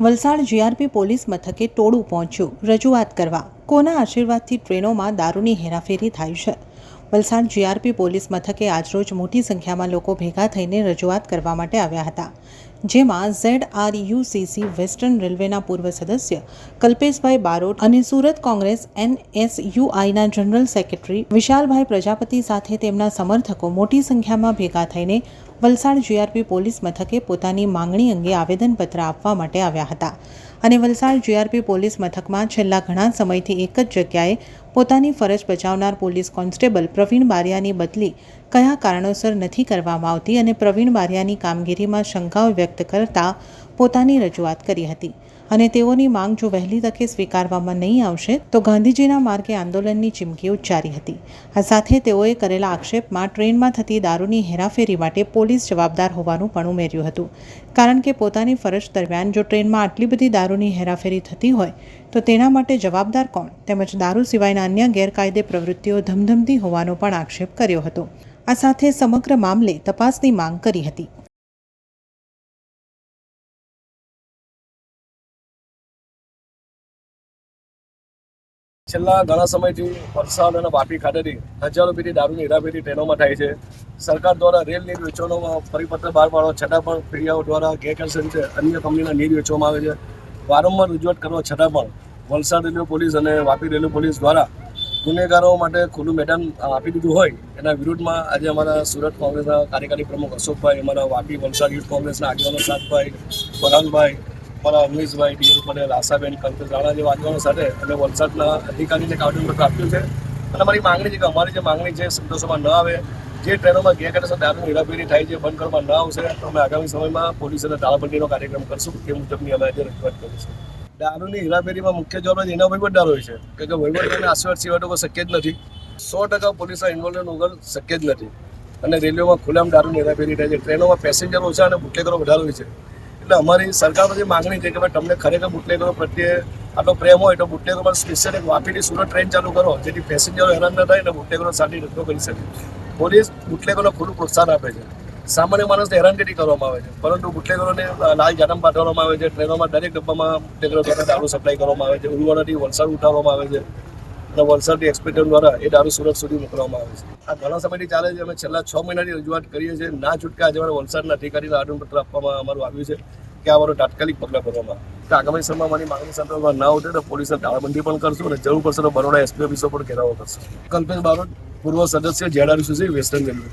Valsad GRP police મથકે ટોળું પહોંચ્યું રજૂઆત કરવા. કોના આશીર્વાદથી ટ્રેનોમાં દારૂની હેરાફેરી થાય છે? વલસાડ જીઆરપી પોલીસ મથકે આજરોજ મોટી સંખ્યામાં લોકો ભેગા થઈને રજૂઆત કરવા માટે આવ્યા હતા. જેમાં ઝેડ આર યુસીસી વેસ્ટર્ન રેલવેના પૂર્વ સદસ્ય કલ્પેશભાઈ બારોટ અને સુરત કોંગ્રેસ એનએસયુઆઈના જનરલ સેક્રેટરી વિશાલભાઈ પ્રજાપતિ સાથે તેમના સમર્થકો મોટી સંખ્યામાં ભેગા થઈને વલસાડ જીઆરપી પોલીસ મથકે પોતાની માંગણી અંગે આવેદનપત્ર આપવા માટે આવ્યા હતા. અને વલસાડ જીઆરપી પોલીસ મથકમાં છેલ્લા ઘણા સમયથી એક જ જગ્યાએ પોતાની ફરજ બજાવનાર પોલીસ કોન્સ્ટેબલ પ્રવીણ બારિયાની બદલી કયા કારણોસર નથી કરવામાં આવતી અને પ્રવીણ બારિયાની કામગીરીમાં શંકાઓ વ્યક્ત કરતા પોતાની રજૂઆત કરી હતી અને તેઓની માંગ જો વહેલી તકે સ્વીકારવામાં નહીં આવશે, તો ગાંધીજીના માર્ગે આંદોલનની ચીમકી ઉચ્ચારી હતી. આ સાથે તેઓએ કરેલા આક્ષેપમાં ટ્રેનમાં થતી દારૂની હેરાફેરી માટે પોલીસ જવાબદાર હોવાનું પણ ઉમેર્યું હતું. કારણ કે પોતાની ફરજ દરમિયાન જો ટ્રેનમાં આટલી બધી દારૂની હેરાફેરી થતી હોય, તો તેના માટે જવાબદાર કોણ? તેમજ દારૂ સિવાયના અન્ય ગેરકાયદે પ્રવૃત્તિઓ ધમધમતી હોવાનો પણ આક્ષેપ કર્યો હતો. આ સાથે સમગ્ર મામલે તપાસની માંગ કરી હતી. છેલ્લા ઘણા સમયથી વલસાડ અને વાપી ખાતેથી હજારો પેટી દારૂની હેરાફેરી ટ્રેનોમાં થાય છે. સરકાર દ્વારા રેલ નીર વેચવાનો પરિપત્ર બહાર પાડવા છતાં પણ ફેરિયાઓ દ્વારા ગેરકાયદેસર રીતે અન્ય કંપનીના નીર વેચવામાં આવે છે. વારંવાર રજૂઆત કરવા છતાં પણ વલસાડ રેલવે પોલીસ અને વાપી રેલવે પોલીસ દ્વારા ગુનેગારો માટે ખુલ્લું મેદાન આપી દીધું હોય એના વિરુદ્ધમાં આજે અમારા સુરત કોંગ્રેસના કાર્યકારી પ્રમુખ અશોકભાઈ, અમારા વાપી વલસાડ યુથ કોંગ્રેસના આગેવાનો સાતભાઈ પરાનભાઈ અમારા અમરીશભાઈ, ડીએલ પટેલ, આશાબેન રાણા જેવા આગેવાનો સાથે અને વલસાડના અધિકારીને આવેદનપત્ર આપ્યું છે. અને અમારી માંગણી છે કે અમારી જે માંગણી છે સંતોષમાં ન આવે. જે ટ્રેનોમાં ગેરકાયદેસર દારૂની હેરાફેરી થાય છે બંધ કરવામાં ન આવશે, તો અમે આગામી સમયમાં પોલીસ અને તાળાબંધીનો કાર્યક્રમ કરશું, તે મુજબની અમે આજે રજૂઆત કરીશું. દારૂની હેરાફેરીમાં મુખ્ય જવાબદારી એના વહીવટદાર હોય છે. કે કે વહીવટદારને આશીર્વાદ સિવાય તો શક્ય જ નથી. સો ટકા પોલીસના ઇન્વોલ્વમેન્ટ વગર શક્ય જ નથી. અને રેલવેમાં ખુલ્લામ દારૂની હેરાફેરી થાય છે. ટ્રેનોમાં પેસેન્જર ઓછા અને બુટલેગરો વધારે હોય છે. એટલે અમારી સરકાર પછી માંગણી છે કે ભાઈ તમને ખરેખર બુટલેગરો પ્રત્યે આટલો પ્રેમ હોય તો બુટલેગરો પર સ્પેશિયલ એક વાપીની સુરત ટ્રેન ચાલુ કરો, જેથી પેસેન્જરો હેરાન ન થાય અને બુટલેગરો સારી રસ્તો કરી શકે. પોલીસ બુટલેગરોને ખુલ્લું પ્રોત્સાહન આપે છે. સામાન્ય માણસને હેરાનગતિ કરવામાં આવે છે, પરંતુ બુટલેગરોને લાલ જાનમ પાઠવવામાં આવે છે, ટ્રેનોમાં દરેક ડબ્બામાં બુટલેગરો દ્વારા દારૂ સપ્લાય કરવામાં આવે છે ઉલવાડાથી વલસાડ ઉઠાવવામાં આવે છે. અને વલસાડની એક્સપેક્ટર દ્વારા એ દારૂ સુરત સુધી મોકલવામાં આવે છે. આ ઘણા સમયથી ચાલે છે. અમે છેલ્લા છ મહિનાની રજૂઆત કરીએ છીએ. ના છૂટકે આજે અમારે વલસાડના અધિકારીને આરોપપત્ર આપવામાં અમારું આવ્યું છે કે આ અમારું તાત્કાલિક પગલાં ભરવામાં. તો આગામી સમયમાં મારી માંગણી સંદર્ભમાં ના ઉઠે તો પોલીસને તાળાબંધી પણ કરશું અને જરૂર પડશે તો બરોડા એસપી ઓફિસો પણ ઘેરાવો કરશું. કલ્પેશ બારોટ પૂર્વ સદસ્ય, જેડાર સુધી વેસ્ટર્ન રેલવે